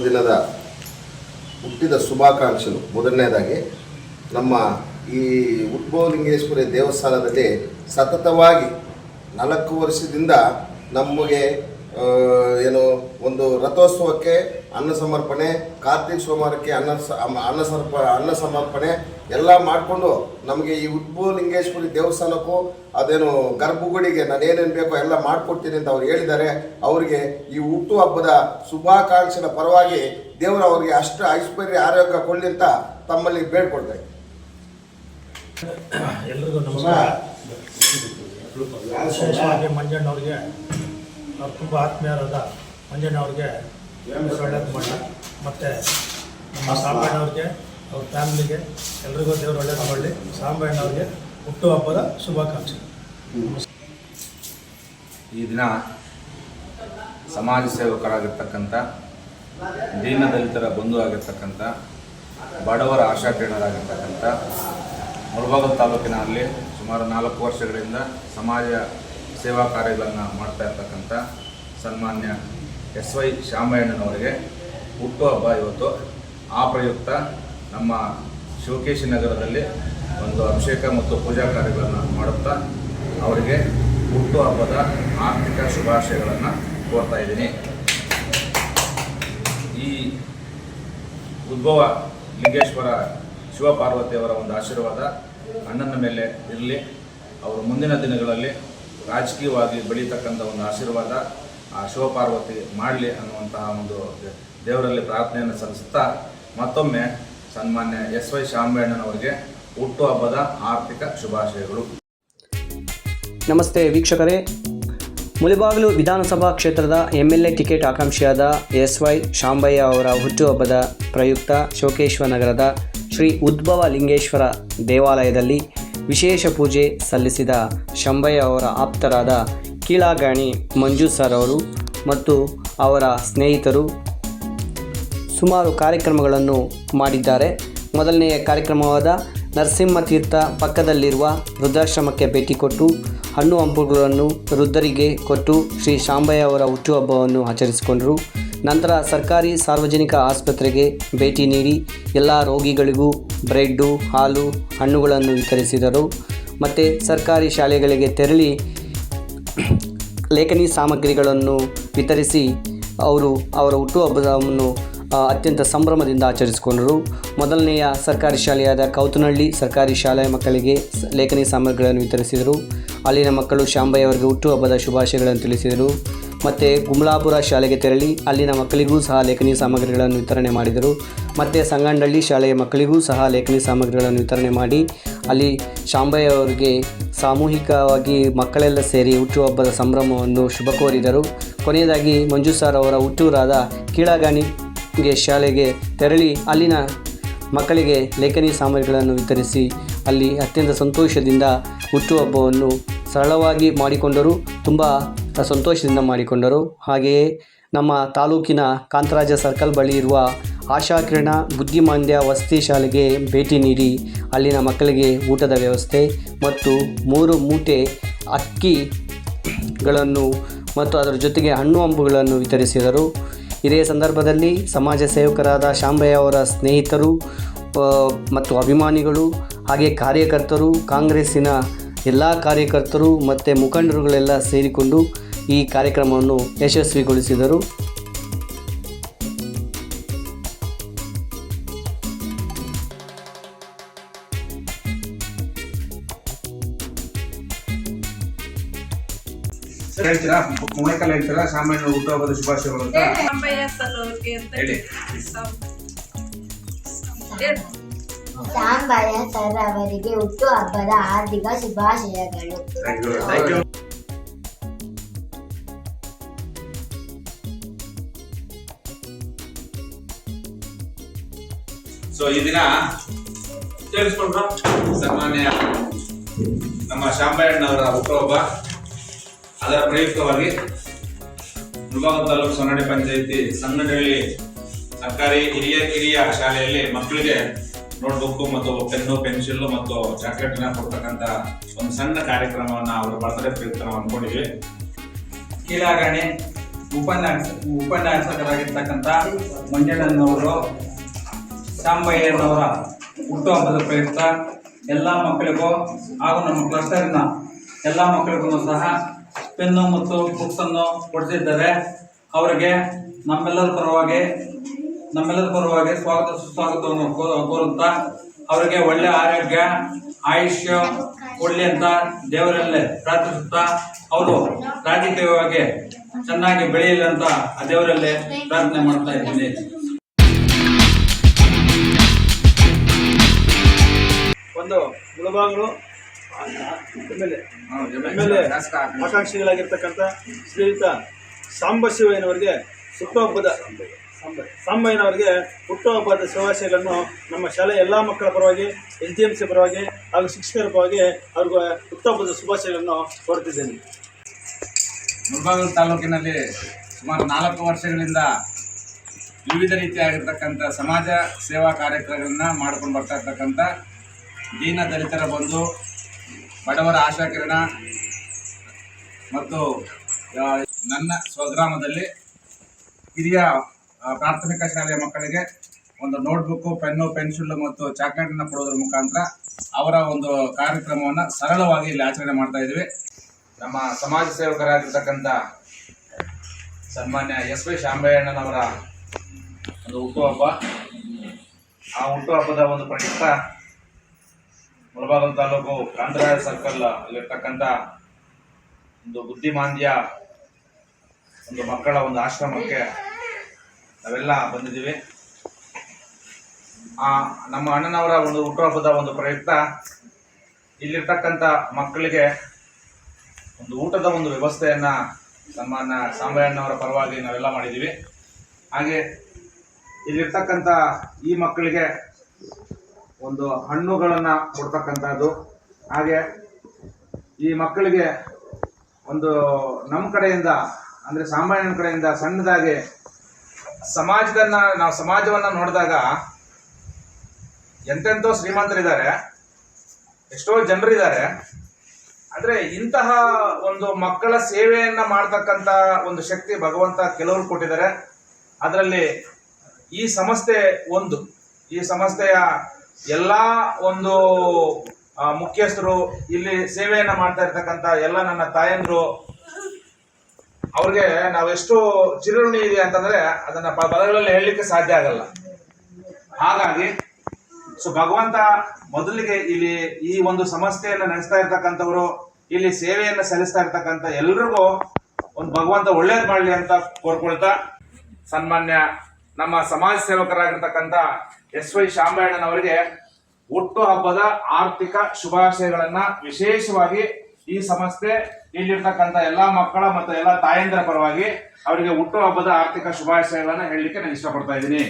ಜನ್ಮದಿನದ ಹುಟ್ಟಿದ ಶುಭಾಕಾಂಕ್ಷಲು ಮೊದಲನೇದಾಗಿ, ನಮ್ಮ ಈ ಉದ್ಭವಲಿಂಗೇಶ್ವರಿ ದೇವಸ್ಥಾನದಲ್ಲಿ ಸತತವಾಗಿ ನಾಲ್ಕು ವರ್ಷದಿಂದ ನಮಗೆ ಏನು, ಒಂದು ರಥೋತ್ಸವಕ್ಕೆ ಅನ್ನ ಸಮರ್ಪಣೆ ಕಾರ್ತಿಕ್ ಸೋಮವಾರಕ್ಕೆ ಅನ್ನ ಅನ್ನ ಸರ್ಪ ಅನ್ನ ಸಮರ್ಪಣೆ ಎಲ್ಲ ಮಾಡಿಕೊಂಡು ನಮಗೆ ಈ ಉದ್ಭವಲಿಂಗೇಶ್ವರಿ ದೇವಸ್ಥಾನಕ್ಕೂ ಅದೇನು ಗರ್ಭಗುಡಿಗೆ ನಾನು ಏನೇನು ಬೇಕೋ ಎಲ್ಲ ಮಾಡಿಕೊಡ್ತೀನಿ ಅಂತ ಅವ್ರು ಹೇಳಿದ್ದಾರೆ. ಅವರಿಗೆ ಈ ಹುಟ್ಟು ಹಬ್ಬದ ಶುಭಾಕಾಂಕ್ಷೆಯ ಪರವಾಗಿ ದೇವರು ಅವರಿಗೆ ಅಷ್ಟು ಐಶ್ವರ್ಯ ಆರೋಗ್ಯ ಕೊಡಲಿ ಅಂತ ತಮ್ಮಲ್ಲಿ ಬೇಡ್ಕೊಳ್ತಾರೆ ಎಲ್ರಿಗೂ ನಮಸ್ಕಾರ. ವಿಶೇಷವಾಗಿ ಮಂಜಣ್ಣವ್ರಿಗೆ ಅವ್ರು ತುಂಬ ಆತ್ಮೀಯರಾದ ಮಂಜಣ್ಣವ್ರಿಗೆ ಒಳ್ಳೇದು ಮಾಡಿ ಮತ್ತು ನಮ್ಮ ಸಾಂಬಣ್ಣವ್ರಿಗೆ ಅವ್ರ ಫ್ಯಾಮಿಲಿಗೆ ಎಲ್ರಿಗೂ ದೇವರು ಒಳ್ಳೇದು ಮಾಡಲಿ. ಸಾಂಬಣ್ಣವ್ರಿಗೆ ಹುಟ್ಟುಹಬ್ಬದ ಶುಭಾಕಾಂಕ್ಷೆ. ಈ ದಿನ ಸಮಾಜ ಸೇವಕರಾಗಿರ್ತಕ್ಕಂಥ ದೀನದಲಿತರ ಬಂಧು ಆಗಿರ್ತಕ್ಕಂಥ ಬಡವರ ಆಶಾಕಿರಣರಾಗಿರ್ತಕ್ಕಂಥ ತಾಲೂಕಿನ ತಾಲೂಕಿನಲ್ಲಿ ಸುಮಾರು ನಾಲ್ಕು ವರ್ಷಗಳಿಂದ ಸಮಾಜ ಸೇವಾ ಕಾರ್ಯಗಳನ್ನು ಮಾಡ್ತಾ ಇರ್ತಕ್ಕಂಥ ಸನ್ಮಾನ್ಯ ಎಸ್ ವೈ ಶ್ಯಾಮಯ್ಯಣ್ಣನವರಿಗೆ ಹುಟ್ಟುಹಬ್ಬ ಇವತ್ತು. ಆ ಪ್ರಯುಕ್ತ ನಮ್ಮ ಶಿವಕೇಶಿ ನಗರದಲ್ಲಿ ಒಂದು ಅಭಿಷೇಕ ಮತ್ತು ಪೂಜಾ ಕಾರ್ಯಗಳನ್ನು ಮಾಡುತ್ತಾ ಅವರಿಗೆ ಹುಟ್ಟುಹಬ್ಬದ ಆರ್ಥಿಕ ಶುಭಾಶಯಗಳನ್ನು ಕೋರ್ತಾ ಇದ್ದೀನಿ. ಈ ಉದ್ಭವ ಲಿಂಗೇಶ್ವರ ಶಿವಪಾರ್ವತಿಯವರ ಒಂದು ಆಶೀರ್ವಾದ ಅಣ್ಣನ ಮೇಲೆ ಇರಲಿ. ಅವರು ಮುಂದಿನ ದಿನಗಳಲ್ಲಿ ರಾಜಕೀಯವಾಗಿ ಬೆಳೀತಕ್ಕಂಥ ಒಂದು ಆಶೀರ್ವಾದ ಆ ಶಿವಪಾರ್ವತಿ ಮಾಡಲಿ ಅನ್ನುವಂತಹ ಒಂದು ದೇವರಲ್ಲಿ ಪ್ರಾರ್ಥನೆಯನ್ನು ಸಲ್ಲಿಸುತ್ತಾ ಮತ್ತೊಮ್ಮೆ ಸನ್ಮಾನ್ಯ ಎಸ್ ವೈ ಶಾಂಬಣ್ಣನವರಿಗೆ ಹುಟ್ಟುಹಬ್ಬದ ಆರ್ಥಿಕ ಶುಭಾಶಯಗಳು. ನಮಸ್ತೆ ವೀಕ್ಷಕರೇ. ಮುಳಿಬಾಗಿಲು ವಿಧಾನಸಭಾ ಕ್ಷೇತ್ರದ ಎಂ ಎಲ್ ಎ ಟಿಕೆಟ್ ಆಕಾಂಕ್ಷಿಯಾದ ಎಸ್ ವೈ ಶಾಂಬಯ್ಯ ಅವರ ಹುಟ್ಟುಹಬ್ಬದ ಪ್ರಯುಕ್ತ ಶೋಕೇಶ್ವರ ನಗರದ ಶ್ರೀ ಉದ್ಭವ ಲಿಂಗೇಶ್ವರ ದೇವಾಲಯದಲ್ಲಿ ವಿಶೇಷ ಪೂಜೆ ಸಲ್ಲಿಸಿದ ಶಂಬಯ್ಯ ಅವರ ಆಪ್ತರಾದ ಕೀಳಾಗಾಣಿ ಮಂಜು ಸರ್ ಅವರು ಮತ್ತು ಅವರ ಸ್ನೇಹಿತರು ಸುಮಾರು ಕಾರ್ಯಕ್ರಮಗಳನ್ನು ಮಾಡಿದ್ದಾರೆ. ಮೊದಲನೆಯ ಕಾರ್ಯಕ್ರಮವಾದ ನರಸಿಂಹ ತೀರ್ಥ ಪಕ್ಕದಲ್ಲಿರುವ ವೃದ್ಧಾಶ್ರಮಕ್ಕೆ ಭೇಟಿ ಕೊಟ್ಟು ಹಣ್ಣು ಹಂಪುಗಳನ್ನು ವೃದ್ಧರಿಗೆ ಕೊಟ್ಟು ಶ್ರೀ ಶಾಂಬಯ್ಯ ಅವರ ಹುಟ್ಟುಹಬ್ಬವನ್ನು ಆಚರಿಸಿಕೊಂಡರು. ನಂತರ ಸರ್ಕಾರಿ ಸಾರ್ವಜನಿಕ ಆಸ್ಪತ್ರೆಗೆ ಭೇಟಿ ನೀಡಿ ಎಲ್ಲ ರೋಗಿಗಳಿಗೂ ಬ್ರೆಡ್ಡು, ಹಾಲು, ಹಣ್ಣುಗಳನ್ನು ವಿತರಿಸಿದರು. ಮತ್ತು ಸರ್ಕಾರಿ ಶಾಲೆಗಳಿಗೆ ತೆರಳಿ ಲೇಖನಿ ಸಾಮಗ್ರಿಗಳನ್ನು ವಿತರಿಸಿ ಅವರು ಅವರ ಹುಟ್ಟುಹಬ್ಬವನ್ನು ಅತ್ಯಂತ ಸಂಭ್ರಮದಿಂದ ಆಚರಿಸಿಕೊಂಡರು. ಮೊದಲನೆಯ ಸರ್ಕಾರಿ ಶಾಲೆಯಾದ ಕೌತನಹಳ್ಳಿ ಸರ್ಕಾರಿ ಶಾಲೆಯ ಮಕ್ಕಳಿಗೆ ಲೇಖನಿ ಸಾಮಗ್ರಿಗಳನ್ನು ವಿತರಿಸಿದರು. ಅಲ್ಲಿನ ಮಕ್ಕಳು ಶಾಂಬಯ್ಯವರಿಗೆ ಹುಟ್ಟುಹಬ್ಬದ ಶುಭಾಶಯಗಳನ್ನು ತಿಳಿಸಿದರು. ಮತ್ತು ಗುಮ್ಲಾಪುರ ಶಾಲೆಗೆ ತೆರಳಿ ಅಲ್ಲಿನ ಮಕ್ಕಳಿಗೂ ಸಹ ಲೇಖನಿ ಸಾಮಗ್ರಿಗಳನ್ನು ವಿತರಣೆ ಮಾಡಿದರು. ಮತ್ತು ಸಂಗಂಡಳ್ಳಿ ಶಾಲೆಯ ಮಕ್ಕಳಿಗೂ ಸಹ ಲೇಖನಿ ಸಾಮಗ್ರಿಗಳನ್ನು ವಿತರಣೆ ಮಾಡಿ ಅಲ್ಲಿ ಶಾಂಬಯ್ಯ ಅವರಿಗೆ ಸಾಮೂಹಿಕವಾಗಿ ಮಕ್ಕಳೆಲ್ಲ ಸೇರಿ ಹುಟ್ಟುಹಬ್ಬದ ಸಂಭ್ರಮವನ್ನು ಶುಭ ಕೋರಿದರು. ಕೊನೆಯದಾಗಿ ಮಂಜು ಸಾರ್ ಅವರ ಹುಟ್ಟೂರಾದ ಕೀಳಾಗಾಣಿಗೆ ಶಾಲೆಗೆ ತೆರಳಿ ಅಲ್ಲಿನ ಮಕ್ಕಳಿಗೆ ಲೇಖನಿ ಸಾಮಗ್ರಿಗಳನ್ನು ವಿತರಿಸಿ ಅಲ್ಲಿ ಅತ್ಯಂತ ಸಂತೋಷದಿಂದ ಹುಟ್ಟುಹಬ್ಬವನ್ನು ಸರಳವಾಗಿ ಮಾಡಿಕೊಂಡರು. ತುಂಬ ಸಂತೋಷದಿಂದ ಮಾಡಿಕೊಂಡರು. ಹಾಗೆಯೇ ನಮ್ಮ ತಾಲೂಕಿನ ಕಾಂತರಾಜ ಸರ್ಕಲ್ ಬಳಿ ಇರುವ ಆಶಾಕಿರಣ ಬುದ್ಧಿಮಾಂದ್ಯ ವಸತಿ ಶಾಲೆಗೆ ಭೇಟಿ ನೀಡಿ ಅಲ್ಲಿನ ಮಕ್ಕಳಿಗೆ ಊಟದ ವ್ಯವಸ್ಥೆ ಮತ್ತು ಮೂರು ಮೂಟೆ ಅಕ್ಕಿಗಳನ್ನು ಮತ್ತು ಅದರ ಜೊತೆಗೆ ಹಣ್ಣು ಹಂಪುಗಳನ್ನು ವಿತರಿಸಿದರು. ಇದೇ ಸಂದರ್ಭದಲ್ಲಿ ಸಮಾಜ ಸೇವಕರಾದ ಶಾಂಬಯ್ಯ ಅವರ ಸ್ನೇಹಿತರು ಮತ್ತು ಅಭಿಮಾನಿಗಳು, ಹಾಗೆ ಕಾರ್ಯಕರ್ತರು, ಕಾಂಗ್ರೆಸ್ಸಿನ ಎಲ್ಲ ಕಾರ್ಯಕರ್ತರು ಮತ್ತು ಮುಖಂಡರುಗಳೆಲ್ಲ ಸೇರಿಕೊಂಡು ಈ ಕಾರ್ಯಕ್ರಮವನ್ನು ಯಶಸ್ವಿಗೊಳಿಸಿದರು. ಹೇಳ್ತೀರಾ? ಮೊಳಕಲ್ ಹೇಳ್ತೀರಾ? ಸಾಮಾನ್ಯ ಹುಟ್ಟುಹಬ್ಬದ ಶುಭಾಶಯಗಳು ಅಂತ? ಹೇಳಿ. ಸಂ- ಹೇಳು. ಸಾಂಬಯ್ಯ ಸರ್ ಅವರಿಗೆ ಹುಟ್ಟು ಹಬ್ಬದ ಹಾರ್ದಿಕ ಶುಭಾಶಯಗಳು. ಸೊ ಈ ದಿನ ಕೇಳಿಸ್ಕೊಂಡ್ರ ಸನ್ಮಾನ್ಯ ನಮ್ಮ ಶಾಂಬಯ್ಯಣ್ಣವರ ಹುಟ್ಟುಹಬ್ಬ. ಅದರ ಪ್ರಯುಕ್ತವಾಗಿ ಮುಳಬಾಗ ತಾಲೂಕು ಸೊನ್ನಡಿ ಪಂಚಾಯಿತಿ ಸಣ್ಣಹಳ್ಳಿ ಸರ್ಕಾರಿ ಹಿರಿಯ ಕಿರಿಯ ಶಾಲೆಯಲ್ಲಿ ಮಕ್ಕಳಿಗೆ ನೋಟ್ಬುಕ್ ಮತ್ತು ಪೆನ್ನು ಪೆನ್ಸಿಲ್ ಮತ್ತು ಚಾಕ್ಲೇಟ್ನ ಕೊಡ್ತಕ್ಕಂತ ಒಂದು ಸಣ್ಣ ಕಾರ್ಯಕ್ರಮವನ್ನ ಅವರು ಬರ್ತ್ಡೇ ಪ್ರಯುಕ್ತ ನಾವು ಅನ್ಕೊಂಡಿವಿ ಕೀಳಾಗಣಿ, ಉಪನ್ಯಾಸ ಉಪನ್ಯಾಸಕರಾಗಿರ್ತಕ್ಕಂಥ ಮಂಜಣ್ಣನವರು, ಶಾಂಬಯ್ಯನವರ ಹುಟ್ಟುಹಬ್ಬದ ಪ್ರಯುಕ್ತ ಎಲ್ಲ ಮಕ್ಕಳಿಗೂ ಹಾಗೂ ನಮ್ಮ ಕ್ಲಸ್ಟರಿನ ಎಲ್ಲ ಮಕ್ಕಳಿಗೂ ಸಹ ಪೆನ್ನು ಮತ್ತು ಬುಕ್ಸನ್ನು ಕೊಡಿಸಿದ್ದಾರೆ. ಅವರಿಗೆ ನಮ್ಮೆಲ್ಲರ ಪರವಾಗಿ ನಮ್ಮೆಲ್ಲರ ಪರವಾಗಿ ಸ್ವಾಗತ, ಸುಸ್ವಾಗತವನ್ನು ಕೋರುತ್ತಾ ಅವರಿಗೆ ಒಳ್ಳೆ ಆರೋಗ್ಯ, ಆಯುಷ್ಯ ಕೊಡಲಿ ಅಂತ ದೇವರಲ್ಲೇ ಪ್ರಾರ್ಥಿಸುತ್ತಾ ಅವರು ರಾಜಕೀಯವಾಗಿ ಚೆನ್ನಾಗಿ ಬೆಳೆಯಲಿ ಅಂತ ಆ ದೇವರಲ್ಲೇ ಪ್ರಾರ್ಥನೆ ಮಾಡ್ತಾ ಇದ್ದೀನಿ. ಒಂದು ಮುಳಬಾಗಲು ಆಕಾಂಕ್ಷಿಗಳಾಗಿರ್ತಕ್ಕಂಥ ಶ್ರೀಯುತ ಸಾಂಬಶಿವಯ್ಯನವರಿಗೆ ಹುಟ್ಟುಹಬ್ಬದ ಸಾಂಬಯ್ಯನವರಿಗೆ ಹುಟ್ಟುಹಬ್ಬದ ಶುಭಾಶಯಗಳನ್ನು ನಮ್ಮ ಶಾಲೆಯ ಎಲ್ಲ ಮಕ್ಕಳ ಪರವಾಗಿ ಎಸ್ ಡಿ ಎಂ ಸಿ ಪರವಾಗಿ ಹಾಗೂ ಶಿಕ್ಷಕರ ಪರವಾಗಿ ಅವ್ರಿಗೆ ಹುಟ್ಟುಹಬ್ಬದ ಶುಭಾಶಯಗಳನ್ನು ಕೊಡ್ತಿದ್ದೇನೆ ಮುಳಬಾಗಿಲು ತಾಲೂಕಿನಲ್ಲಿ ಸುಮಾರು ನಾಲ್ಕು ವರ್ಷಗಳಿಂದ ವಿವಿಧ ರೀತಿಯಾಗಿರ್ತಕ್ಕಂಥ ಸಮಾಜ ಸೇವಾ ಕಾರ್ಯಕ್ರಮಗಳನ್ನು ಮಾಡ್ಕೊಂಡು ಬರ್ತಾ ಇರ್ತಕ್ಕಂಥ ದೀನ ದಲಿತರ ಬಂಧು, ಬಡವರ ಆಶಾಕಿರಣ ಮತ್ತು ನನ್ನ ಸ್ವಗ್ರಾಮದಲ್ಲಿ ಹಿರಿಯ ಪ್ರಾಥಮಿಕ ಶಾಲೆಯ ಮಕ್ಕಳಿಗೆ ಒಂದು ನೋಟ್ಬುಕ್ಕು ಪೆನ್ನು ಪೆನ್ಸಿಲ್ ಮತ್ತು ಚಾಕ್ಲೇಟನ್ನು ಕೊಡೋದ್ರ ಮುಖಾಂತರ ಅವರ ಒಂದು ಕಾರ್ಯಕ್ರಮವನ್ನು ಸರಳವಾಗಿ ಇಲ್ಲಿ ಆಚರಣೆ ಮಾಡ್ತಾ ಇದ್ದೀವಿ ನಮ್ಮ ಸಮಾಜ ಸೇವಕರಾಗಿರ್ತಕ್ಕಂಥ ಸನ್ಮಾನ್ಯ ಎಸ್ ವಿ ಶಾಂಬಯ್ಯಣ್ಣನವರ ಒಂದು ಹುಟ್ಟುಹಬ್ಬ. ಆ ಹುಟ್ಟುಹಬ್ಬದ ಒಂದು ಪ್ರಯುಕ್ತ ಮುಳಬಾಗಲ್ ತಾಲೂಕು ಕಾಂತರಾಯ ಸರ್ಕಲ್ ಅಲ್ಲಿರ್ತಕ್ಕಂಥ ಒಂದು ಬುದ್ಧಿಮಾಂದ್ಯ ಒಂದು ಮಕ್ಕಳ ಒಂದು ಆಶ್ರಮಕ್ಕೆ ನಾವೆಲ್ಲ ಬಂದಿದ್ದೀವಿ. ಆ, ನಮ್ಮ ಅಣ್ಣನವರ ಒಂದು ಹುಟ್ಟುಹಬ್ಬದ ಒಂದು ಪ್ರಯುಕ್ತ, ಇಲ್ಲಿರ್ತಕ್ಕಂಥ ಮಕ್ಕಳಿಗೆ ಒಂದು ಊಟದ ಒಂದು ವ್ಯವಸ್ಥೆಯನ್ನು ನಮ್ಮ ಸಾಂಬಯ್ಯಣ್ಣವರ ಪರವಾಗಿ ನಾವೆಲ್ಲ ಮಾಡಿದ್ದೀವಿ. ಹಾಗೆ ಇಲ್ಲಿರ್ತಕ್ಕಂಥ ಈ ಮಕ್ಕಳಿಗೆ ಒಂದು ಹಣ್ಣುಗಳನ್ನು ಕೊಡ್ತಕ್ಕಂಥದ್ದು. ಹಾಗೆ ಈ ಮಕ್ಕಳಿಗೆ ಒಂದು ನಮ್ಮ ಕಡೆಯಿಂದ, ಅಂದರೆ ಸಾಮಾನ್ಯನ ಕಡೆಯಿಂದ ಸಣ್ಣದಾಗಿ ಸಮಾಜದನ್ನ, ನಾವು ಸಮಾಜವನ್ನ ನೋಡಿದಾಗ ಎಂತೆಂಥೋ ಶ್ರೀಮಂತರಿದ್ದಾರೆ, ಎಷ್ಟೋ ಜನರಿದ್ದಾರೆ. ಆದರೆ ಇಂತಹ ಒಂದು ಮಕ್ಕಳ ಸೇವೆಯನ್ನು ಮಾಡ್ತಕ್ಕಂತ ಒಂದು ಶಕ್ತಿ ಭಗವಂತ ಕೆಲವರು ಕೊಟ್ಟಿದ್ದಾರೆ. ಅದರಲ್ಲಿ ಈ ಸಂಸ್ಥೆ ಒಂದು. ಈ ಸಂಸ್ಥೆಯ ಎಲ್ಲ ಒಂದು ಮುಖ್ಯಸ್ಥರು ಇಲ್ಲಿ ಸೇವೆಯನ್ನು ಮಾಡ್ತಾ ಇರ್ತಕ್ಕಂತ ಎಲ್ಲ ನನ್ನ ತಾಯಂದ್ರು ಅವ್ರಿಗೆ ನಾವೆಷ್ಟು ಚಿರುಣಿ ಇದೆ ಅಂತಂದ್ರೆ ಅದನ್ನ ಪದಗಳಲ್ಲಿ ಹೇಳಲಿಕ್ಕೆ ಸಾಧ್ಯ ಆಗಲ್ಲ. ಹಾಗಾಗಿ, ಸೊ ಭಗವಂತ ಮೊದಲಿಗೆ ಇಲ್ಲಿ ಈ ಒಂದು ಸಮಸ್ಯೆಯನ್ನು ನಡೆಸ್ತಾ ಇರ್ತಕ್ಕಂಥವ್ರು, ಇಲ್ಲಿ ಸೇವೆಯನ್ನು ಸಲ್ಲಿಸ್ತಾ ಇರ್ತಕ್ಕಂಥ ಎಲ್ರಿಗೂ ಒಂದು ಭಗವಂತ ಒಳ್ಳೇದ್ ಮಾಡಲಿ ಅಂತ ಕೋರ್ಕೊಳ್ತಾ, ಸನ್ಮಾನ್ಯ ನಮ್ಮ ಸಮಾಜ ಸೇವಕರಾಗಿರ್ತಕ್ಕಂಥ ಎಸ್ ವೈ ಶಾಮಣ್ಣನವರಿಗೆ ಹುಟ್ಟು ಹಬ್ಬದ ಆರ್ಥಿಕ ಶುಭಾಶಯಗಳನ್ನ ವಿಶೇಷವಾಗಿ ಈ ಸಂಸ್ಥೆ ಇಲ್ಲಿರ್ತಕ್ಕಂಥ ಎಲ್ಲಾ ಮಕ್ಕಳ ಮತ್ತು ಎಲ್ಲಾ ತಾಯಂದಿರ ಪರವಾಗಿ ಅವರಿಗೆ ಹುಟ್ಟುಹಬ್ಬದ ಆರ್ಥಿಕ ಶುಭಾಶಯಗಳನ್ನ ಹೇಳಲಿಕ್ಕೆ ನಾನು ಇಷ್ಟಪಡ್ತಾ ಇದ್ದೀನಿ.